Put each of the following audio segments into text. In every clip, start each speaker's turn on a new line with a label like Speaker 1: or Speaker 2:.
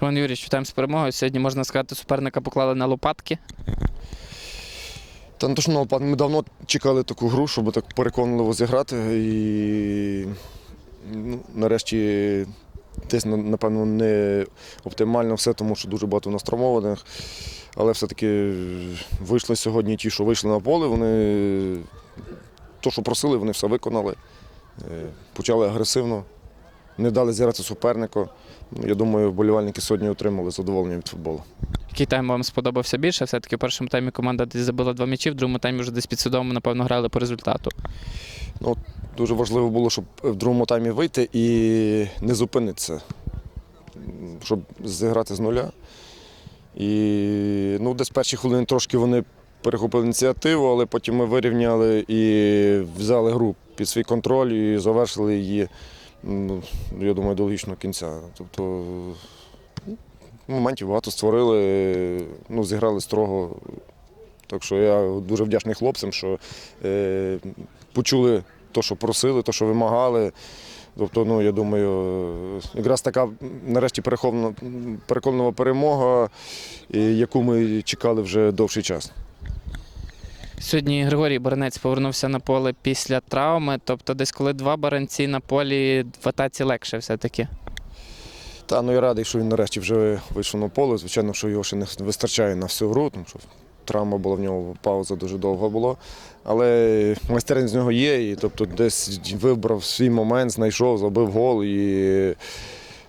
Speaker 1: Роман Юрійович, вітаємо з перемогою. Сьогодні, можна сказати, суперника поклали на лопатки.
Speaker 2: Та не то, що на лопат, ми давно чекали таку гру, щоб так переконливо зіграти. І ну, нарешті десь, напевно, не оптимально все, тому що дуже багато у нас травмованих. Але все-таки вийшли сьогодні ті, що вийшли на поле, вони то, що просили, вони все виконали. Е, Почали агресивно, не дали зіграти супернику. Ну, Я думаю, вболівальники сьогодні отримали задоволення від футболу.
Speaker 1: Який тайм вам сподобався більше? Все-таки в першому таймі команда десь забила два м'ячі, в другому таймі вже десь підсвідомо, напевно, грали по результату.
Speaker 2: Дуже важливо було, щоб в другому таймі вийти і не зупинитися, щоб зіграти з нуля. І ну, десь перші хвилини трошки вони перехопили ініціативу, але потім ми вирівняли і взяли гру під свій контроль і завершили її, ну, я думаю, до логічного кінця. Тобто ну, моментів багато створили, ну, зіграли строго. Так що я дуже вдячний хлопцям, що е, почули те, що просили, те, що вимагали. Тобто, ну, я думаю, е, якраз така нарешті переконлива перемога, яку ми чекали вже довший час.
Speaker 1: Сьогодні Григорій Баранець повернувся на поле після травми. Тобто, десь коли два баранці на полі в атаці легше все-таки.
Speaker 2: Та ну я радий, що він нарешті вже вийшов на поле. Звичайно, що його ще не вистачає на всю гру, тому що травма була в нього, пауза дуже довга була. Але майстерність з нього є, і тобто десь вибрав свій момент, знайшов, забив гол. І,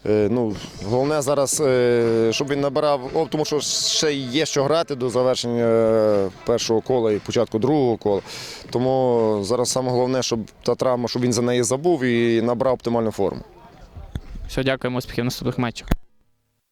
Speaker 2: ну, головне зараз, е, щоб він набирав, тому що ще є що грати до завершення першого кола і початку другого кола. Тому зараз саме головне, щоб та травма, щоб він за неї забув і набрав оптимальну форму.
Speaker 1: Все, дякуємо, успіхів наступних матчах.